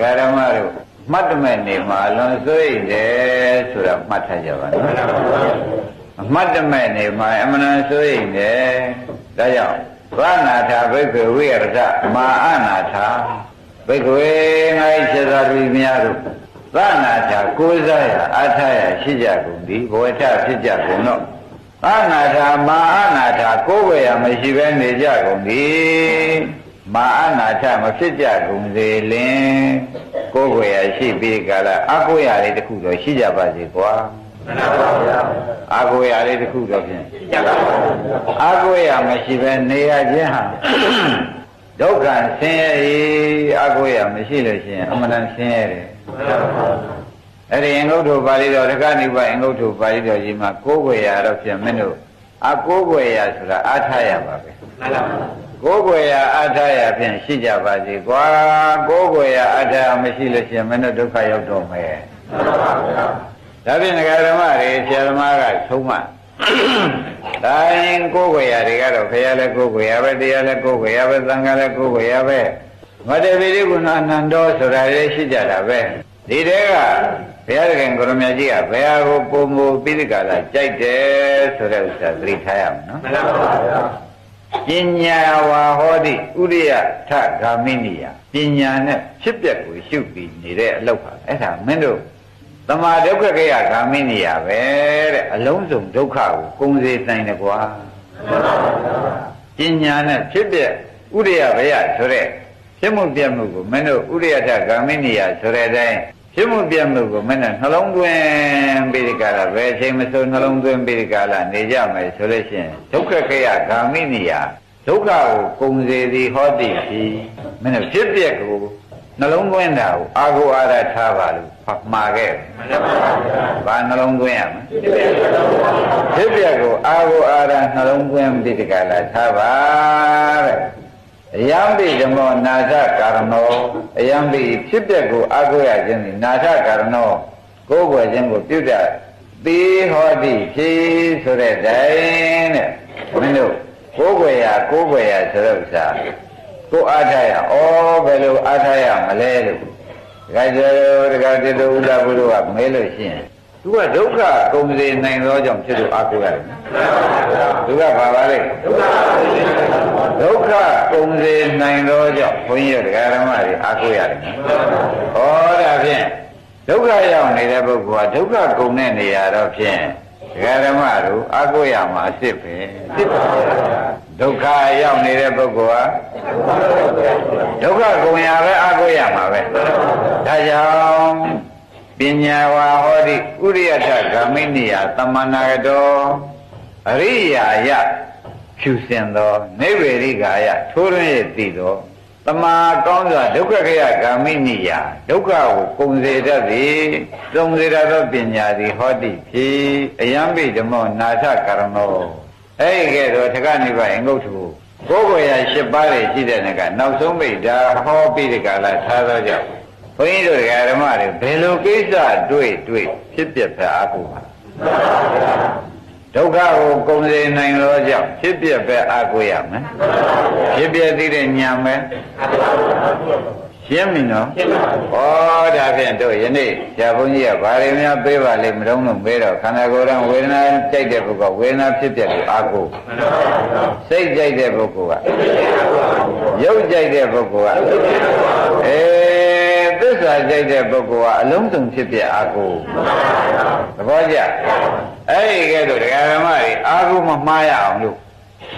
တရားဓမ္မတို့မှတ်တမဲ့နေမှာအလွန်စိုးရိမ်တယ်ဆိုတာမှတ်ထားကြပါနော်အမှတ်တမဲ့နေမှာအမှန်တန်စိုးရိမ်တယ်ဒါကြောင့်ဗာနာထာဘိက္ခဝိရဒမာအနာထာဘိက္ခဝေငါ၏စေသာသူများတို့ဗာနာထာကိုးစားရအထာရရှိကြကုန်သည်ဘဝထဖြစ်ကြကုန်တော့အနာထာမာအနာထာကိုးဝေရမရှိဘဲနေကြကုန်သည် မာအနာထမဖြစ်ကြကုန်စေလင်ကိုယ်ွယ်ရရှိပြီးကြလားအကိုရလေးတစ်ခုတော့ရှိကြပါစေကွာမှန်ပါဗျာအကိုရလေးတစ်ခုတော့ဖြင့်ကြပါပါအကိုရမရှိပဲနေရခြင်းဟာဒုက္ခဆင်းရဲ၏အကိုရမရှိလို့ရှိရင်အမှန်တန်ဆင်းရဲတယ်မှန်ပါပါအဲ့ဒီအင်္ဂုတ္တပါဠိတော်တက္ကနိဗ္ဗာန်အင်္ဂုတ္တပါဠိတော်ကြီးမှာကိုယ်ွယ်ရတော့ဖြင့်မင်းတို့အကိုယ်ွယ်ရဆိုတာအားထားရပါပဲမှန်ပါပါ ကိုယ်ွယ်ရအားထားရဖြင့်ရှိကြပါစေကွာကိုယ်ွယ်ရအားထားမရှိလို့ရှိရင်မင်းတို့ဒုက္ခရောက်တော့မယ်မှန်ပါပါဗျာဒါဖြင့်ငဃဓမ္မတွေဆရာသမားကသုံးမှဒါရင်ကိုယ်ွယ်ရတွေကတော့ခရလည်းကိုယ်ွယ်ရပဲတရားလည်းကိုယ်ွယ်ရပဲသံဃာလည်းကိုယ်ွယ်ရပဲမတ္တပိရိကုဏအနန္တောဆိုတာလည်းရှိကြတာပဲဒီတဲကဘုရားသခင်ကိုရမကြီးကဘယ်ဟာကိုပုံမူပိဋကလာကြိုက်တယ်ဆိုတဲ့ဥစ္စာသတိထားရမယ်နော်မှန်ပါပါဗျာ ပညာဝါဟောတိဥရိယထဂာမိနိယပညာနဲ့ဖြစ်ပျက်ကိုရှုပြီးနေတဲ့အလုပ်ပါအဲ့ဒါမင်းတို့သမာဒုက္ခကေယဂာမိနိယပဲတဲ့အလုံးစုံဒုက္ခကိုကုံစေနိုင်တယ်ကွာမှန်ပါပါဗျာပညာနဲ့ဖြစ်ပျက်ဥရိယဘယဆိုတဲ့ဖြစ်မှုပြက်မှုကိုမင်းတို့ဥရိယထဂာမိနိယဆိုတဲ့အတိုင်း ဖြစ်မှုပြက်မှုကိုမင်းတို့နှလုံးသွင်းပြီးဒီကရဘယ်အချိန်မဆိုနှလုံးသွင်းပြီးဒီကရနေကြမယ်ဆိုလို့ရှိရင်ဒုက္ခခေယဂာမိနိယဒုက္ခကိုကုံစေသည်ဟောတိပြီမင်းတို့ဖြစ်ပျက်ကိုနှလုံးသွင်းတာကိုအာဟုအာရထားပါလို့ဖတ်မှာခဲ့မှန်ပါပါဗျာဘာနှလုံးသွင်းရမလဲဒီပြည့်စုံပါပါဖြစ်ပျက်ကိုအာဟုအာရနှလုံးသွင်းပြီးဒီကရထားပါတဲ့ အယံပိဓမ္မောနာထကာရဏောအယံပိဖြစ်ပျက်ကိုအာဟုရခြင်းသည်နာထကာရဏောကိုယ်ွယ်ခြင်းကိုပြုတတ်သေဟောတိဖြစ်ဆိုတဲ့တိုင်တဲ့မင်းတို့ကိုယ်ွယ်ရကိုယ်ွယ်ရဆိုတဲ့ဥစ္စာကိုအားထားရဩဘယ်လိုအားထားရမလဲလို့ဒကာကျော်ဒကာတိတို့ဥဒ္ဒဘုရားကမဲလို့ရှိရင် သူကဒုက္ခကုံစေနိုင်သောကြောင့်ဖြစ်လို့အားကိုးရတယ်သူကဘာပါလဲဒုက္ခပါစေဒုက္ခကုံစေနိုင်သောကြောင့်ဘုန်းကြီးတို့ဒကာဓမ္မတွေအားကိုးရတယ်ဟောဒါဖြင့်ဒုက္ခရောက်နေတဲ့ပုဂ္ဂိုလ်ကဒုက္ခကုံတဲ့နေရာတော့ဖြင့်ဒကာဓမ္မတို့အားကိုးရမှာအစ်စ်ပဲဖြစ်ပါပါဗျာဒုက္ခရောက်နေတဲ့ပုဂ္ဂိုလ်ကဒုက္ခကုံရပဲအားကိုးရမှာပဲဒါကြောင့် ပညာဝါဟောတိဥရိယထဂာမိနိယသမဏဂတောအရိယာယဖြူစင်သောနိဗ္ဗေရိကာယထိုးရင်းတည်သောတမာကောင်းစွာဒုက္ခခယဂာမိနိယဒုက္ခကိုပုံစေတတ်သည်သုံစေတတ်သောပညာသည်ဟောတိဖြစ်အယံပိဓမ္မောနာထကရဏောအဲ့ဒီကဲ့သို့ထကနိဗ္ဗာန်ငုတ်ထုကိုယ်ကိုယ်ရ၈ပါးတွေရှိတဲ့နကနောက်ဆုံးပိဒါဟောပြီးဒီကလာထားသောကြောင့် ဘုန်းကြီးတို့ဓမ္မတွေဘယ်လိုကိစ္စတွေ့တွေ့ဖြစ်ပြဖက်အားကိုပါဒုက္ခကိုကုံစေနိုင်သောကြောင့်ဖြစ်ပြပဲအားကိုရမယ်ဖြစ်ပြသိတဲ့ဉာဏ်ပဲရှင်းပြီနော်ရှင်းပါပါဩဒါဖြင့်တို့ယနေ့ဆရာဘုန်းကြီးကဘာတွေများပေးပါလိမ့်မတော့လို့မေးတော့ခန္ဓာကိုယ်ကဝေဒနာကြိုက်တဲ့ပုဂ္ဂိုလ်ကဝေဒနာဖြစ်ပြကိုအားကိုမှန်ပါပါဗျာစိတ်ကြိုက်တဲ့ပုဂ္ဂိုလ်ကဖြစ်ပါပါဗျာရုပ်ကြိုက်တဲ့ပုဂ္ဂိုလ်ကအဲသ စ္စာကြိုက်တဲ့ပုဂ္ဂိုလ်ကအလုံးစုံဖြစ်ပြအားကိုသဘောကျအဲ့ဒီကဲတော့ဒကာဓမ္မတွေအားကိုမမှားရအောင်လို့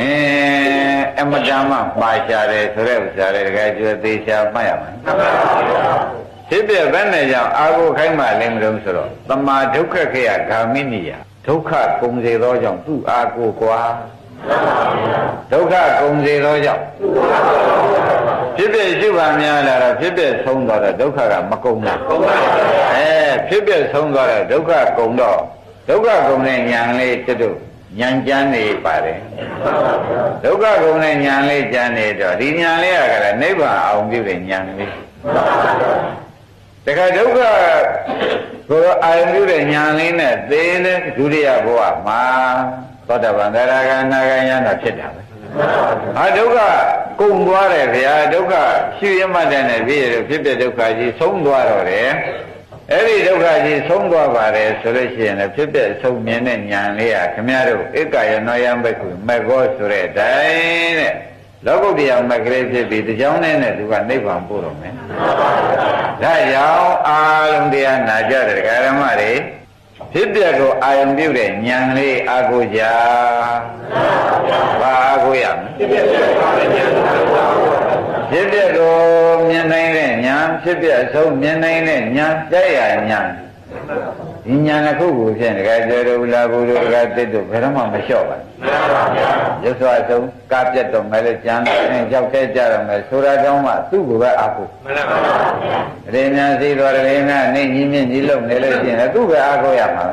အင်းအမတန်မှမှားရှာတယ်ဆိုတဲ့ဥစ္စာတွေဒကာကျွေးသေးချာမှတ်ရမယ်မှန်ပါပါဗျာဖြစ်ပြဘယ်နဲ့ကြောင့်အာဟုခိုင်းမှလည်းမလို့ဆိုတော့တမာဒုက္ခခေယဂာမိနိယဒုက္ခကုံစေသောကြောင့်သူ့အာကိုကွာဒုက္ခကုံစေသောကြောင့် ဖြစ်ပြရှိပါများလာတော့ဖြစ်ပြဆုံးသွားတော့ဒုက္ခကမကုံဘူးကုန်ပါပါဗျာအဲဖြစ်ပြဆုံးသွားတော့ဒုက္ခကုံတော့ဒုက္ခကုံတဲ့ဉာဏ်လေးကျွတ်တို့ဉာဏ်ကျမ်းနေပါတယ်မှန်ပါဗျာဒုက္ခကုံတဲ့ဉာဏ်လေးကျမ်းနေတော့ဒီဉာဏ်လေးကလည်းနိဗ္ဗာန်အောင်ပြုတဲ့ဉာဏ်လေးမှန်ပါဗျာတခါဒုက္ခကိုယ်အာယုပြုတဲ့ညာလေးနဲ့သေတဲ့ဒုတိယဘဝမှာသောတာပန်သရဂါနာဂယန္တာဖြစ်တာပဲ ဟာဒုက္ခကုန်သွားတယ်ဗျာဒုက္ခရှုရမှတ်တဲ့နဲ့ပြည့်ရဖြစ်ဖြစ်ဒုက္ခကြီးဆုံးသွားတော့တယ်အဲ့ဒီဒုက္ခကြီးဆုံးသွားပါတယ်ဆိုလို့ရှိရင်လည်းဖြစ်ဖြစ်ဆုံးမြင်တဲ့ဉာဏ်လေးဟာခမရတို့ဧကယနောယံဘက်ကူမကောဆိုတဲ့အတိုင်းတဲ့လောကုတ္တရာမကလေးဖြစ်ပြီးတကြောင်းနဲ့နဲ့သူကနိဗ္ဗာန်ပို့တော့မယ်ဒါကြောင့်အာလုံးတရားနာကြတဲ့ဓမ္မတွေ ဖြစ်ပြကိုအာယုံပြုတဲ့ဉာဏ်လေးအာကိုကြဘာအာကိုရမလဲဖြစ်ပြကိုမြင်နိုင်တဲ့ဉာဏ်ဖြစ်ပြအဆုံးမြင်နိုင်တဲ့ဉာဏ်ကြိုက်ရဉာဏ် ဒီဉာဏ်တစ်ခုကိုဖြင့်တကယ်ကျေတော်လာဘူးတို့တကယ်တစ်တို့ဘယ်တော့မှမလျှော့ပါဘူးရုပ်စွာဆုံးကပြတ်တော့မယ်လို့ကြမ်းတယ်ကြောက်တဲ့ကြရမယ်ဆိုတာတောင်းမှသူ့ကိုပဲအာကိုမှန်ပါပါရေညာစီတော်ရေညာနေကြီးမြင့်ကြီးလုံနေလို့ရှိရင်သူ့ပဲအာကိုရမှာ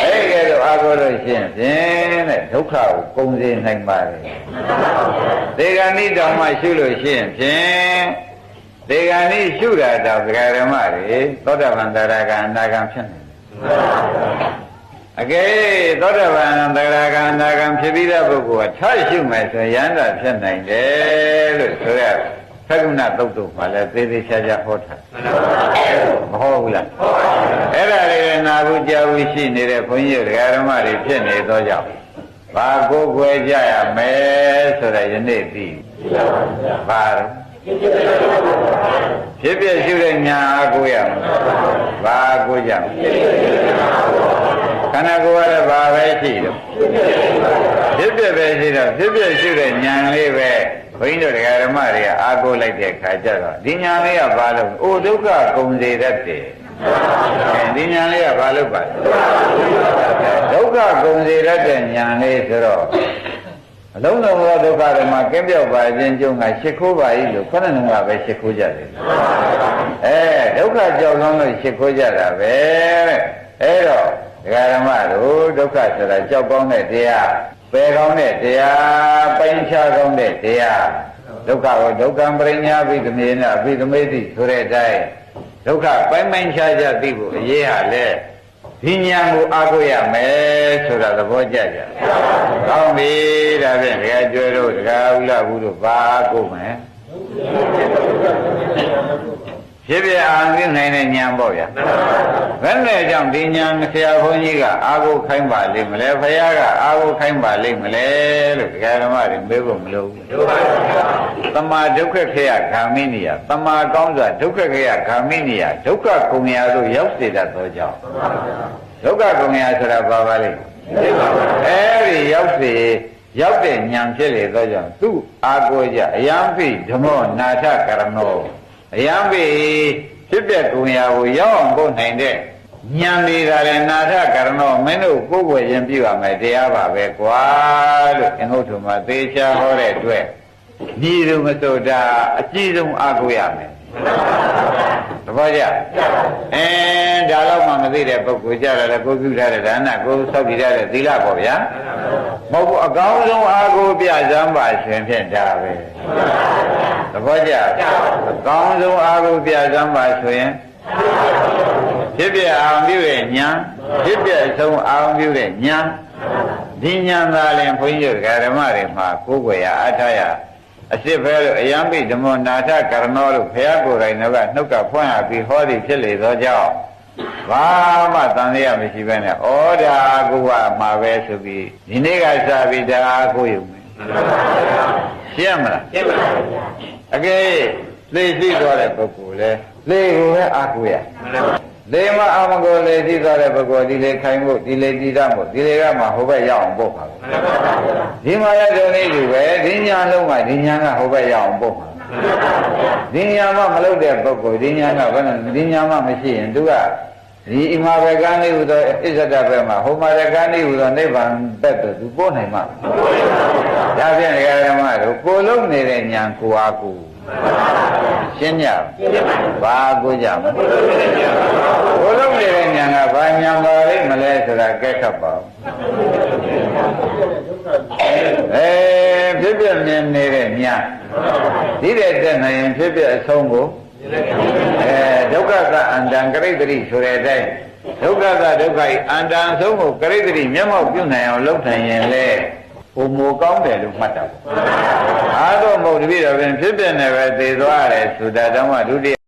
အဲ့ကဲတော့အာကိုလို့ရှိရင်ဖြင့်တဲ့ဒုက္ခကိုကုန်စေနိုင်ပါတယ်ဒေဂဏိတောင်မှရှုလို့ရှိရင်ဖြင့် ဒေဂဏိရှုတာတော့ဒကာဓမ္မတွေသောတာပန်တရာကအနာဂံဖြစ်နေတယ်အကယ်သောတာပန်တရာကအနာဂံဖြစ်ပြီးတဲ့ပုဂ္ဂိုလ်ကထရှုမယ်ဆိုရင်ရဟန္တာဖြစ်နိုင်တယ်လို့ဆိုရသက္ကုဏသုတ်တုမှာလည်းသေသေးချာချာဟောထားမဟုတ်ဘူးလားအဲ့ဒါလေးကနာဘူးကြားဘူးရှိနေတဲ့ဘုန်းကြီးတို့ဓမ္မတွေဖြစ်နေသောကြောင့်ဘာကိုယ်ွယ်ကြရမယ်ဆိုတော့ယနေ့ပြီးဘာတော့ ဖြစ်ဖြစ်ရှုတဲ့ညာအကိုရမယ်ဘာအကိုကြခန္ဓာကိုယ်ကလည်းဘာပဲရှိတော့ဖြစ်ဖြစ်ပဲရှိတော့ဖြစ်ဖြစ်ရှုတဲ့ညာလေးပဲဘုန်းကြီးတို့ဓမ္မတွေကအာကိုလိုက်တဲ့ခါကျတော့ဒီညာလေးကဘာလို့အိုဒုက္ခကုန်စေတတ်တယ်အဲဒီညာလေးကဘာလို့ပါဒုက္ခကုန်စေတတ်တဲ့ညာလေးဆိုတော့ အလုံးစုံသောဒုက္ခတွေမှာကင်းပြောက်ပါခြင်းကျုံကရှ िख ိုးပါ၏လို့ခொနနုကပဲရှ िख ိုးကြတယ်အဲဒုက္ခကြောက်လွန်းလို့ရှ िख ိုးကြတာပဲတဲ့အဲတော့ဒကာဓမ္မတို့ဒုက္ခဆိုတာကြောက်ကောင်းတဲ့တရားပယ်ကောင်းတဲ့တရားပိုင်းခြားကောင်းတဲ့တရားဒုက္ခကိုဒုက္ခံပရိညာပိသမေနအပိသမေတိဆိုတဲ့အတိုင်းဒုက္ခပိုင်းပိုင်းခြားခြားသိဖို့အရေးဟာလဲ ဒီညာကိုအားကိုးရမယ်ဆိုတာသဘောကျကြ။ကောင်းပြီဒါဖြင့်ဒကာကျွဲတို့ဒကာဥလာဘူးတို့ဘာအားကိုးမယ် ဖြစ်ဖြစ်အာရုံနိုင်တဲ့ညာပေါ့ဗျာဘယ်နဲ့ကြောင့်ဒီညာဆရာဘုန်းကြီးကအာကိုခိုင်းပါလိမ့်မလဲဖခင်ကအာကိုခိုင်းပါလိမ့်မလဲလို့ဒကာဓမ္မတွေမေးဖို့မလိုဘူးတို့ပါဗျာတမာဒုက္ခခေယဂာမိနိယတမာကောင်းစွာဒုက္ခခေယဂာမိနိယဒုက္ခကုံရာတို့ရောက်စေတတ်သောကြောင့်ဒုက္ခကုံရာဆိုတာဘာပါလဲအဲဒီရောက်စေရောက်တဲ့ဉာဏ်ဖြစ်လေသောကြောင့်သူအာကိုကြအယံပိဓမ္မောနာထကရဏော အယံပိဖြစ်တဲ့ကုံရာကိုရောက်အောင်ပို့နိုင်တဲ့ဉာဏ်တွေကလည်းနာထကရဏောမင်းတို့ကိုယ်ကိုယ်ရင်ပြုရမယ်တရားပါပဲကွာလို့အင်္ဂုတ္တမှာသေချာဟောတဲ့အတွက်ဒီလိုမဆိုတာအကြည့်ဆုံးအားကိုးရမယ်တပည့်ကြအဲဒါတော့မှမသိတဲ့ပုဂ္ဂိုလ်ကြတယ်ကိုပြုထားတဲ့ဒါနကိုစောက်တည်ထားတဲ့သီလပေါ့ဗျာမဟုတ်ဘူးအကောင်းဆုံးအားကိုးပြစမ်းပါရှင်ဖြင့်ဒါပဲ တပည့်ကြအကောင်းဆုံးအားကိုးပြစမ်းပါဆိုရင်ဖြစ်ပြအောင်ပြုတဲ့ညာဖြစ်ပြဆုံးအောင်ပြုတဲ့ညာဒီညာသာလည်းဘုန်းကြီးတို့ဓမ္မတွေမှာကိုယ်ွယ်ရအထာရအစ်စ်ပဲလို့အယံပိဓမ္မနာထကရဏောလို့ဘုရားကိုယ်တိုင်ကနှုတ်ကဖွင့်ရပြီးဟောသည်ဖြစ်လေသောကြောင့်ဘာမှတန်ရမရှိပဲနဲ့ဩဒါကိုကမှာပဲဆိုပြီးဒီနေ့ကစပြီးဒါကိုယူမယ်ရှင်းမလားရှင်းပါဗျာ အကယ်သိသိသွားတဲ့ပုဂ္ဂိုလ်လဲလေကိုပဲအာကိုရမှန်ပါလေမအာမကိုလေသိသွားတဲ့ပုဂ္ဂိုလ်ဒီလေခိုင်ဖို့ဒီလေတည်တတ်ဖို့ဒီလေကမှဟိုဘက်ရောက်အောင်ပို့ပါပဲမှန်ပါဗျာဒီမှာရတဲ့နေ့ဒီပဲဒီညာလုံးကဒီညာကဟိုဘက်ရောက်အောင်ပို့ပါဒီညာမှမလုပ်တဲ့ပုဂ္ဂိုလ်ဒီညာကဘယ်နဲ့ဒီညာမှမရှိရင်သူကဒီအိမာဘကံလေးဟူသောအစ္ဆဒဘက်မှာဟိုမာရကံလေးဟူသောနိဗ္ဗာန်ဘက်သို့သူပို့နိုင်မှာ ဒါဖြင့်ဒကာဓမ္မတို့ကိုလုံးနေတဲ့ညာကိုအားကိုရှင်းကြဘာကိုကြမလဲကိုလုံးနေတဲ့ညာကဘာညာပါလိမ့်မလဲဆိုတာကဲခတ်ပါဦးအဲဖြစ်ပြမြင်နေတဲ့ညာဒီတဲ့တက်နိုင်ရင်ဖြစ်ပြအဆုံးကိုအဲဒုက္ခကအန္တံကရိတ္တိဆိုတဲ့အတိုင်းဒုက္ခကဒုက္ခဤအန္တံအဆုံးကိုကရိတ္တိမျက်မှောက်ပြုနိုင်အောင်လုပ်နိုင်ရင်လေ ဝပုံမိုကောင်းတယ်လို့မှတ်တာပေါ့အားတော့မဟုတ်တပည့်တော်ပင်ဖြစ်ပြနေပဲသေသွားတယ်ဆိုတာတော့မှဒုတိယ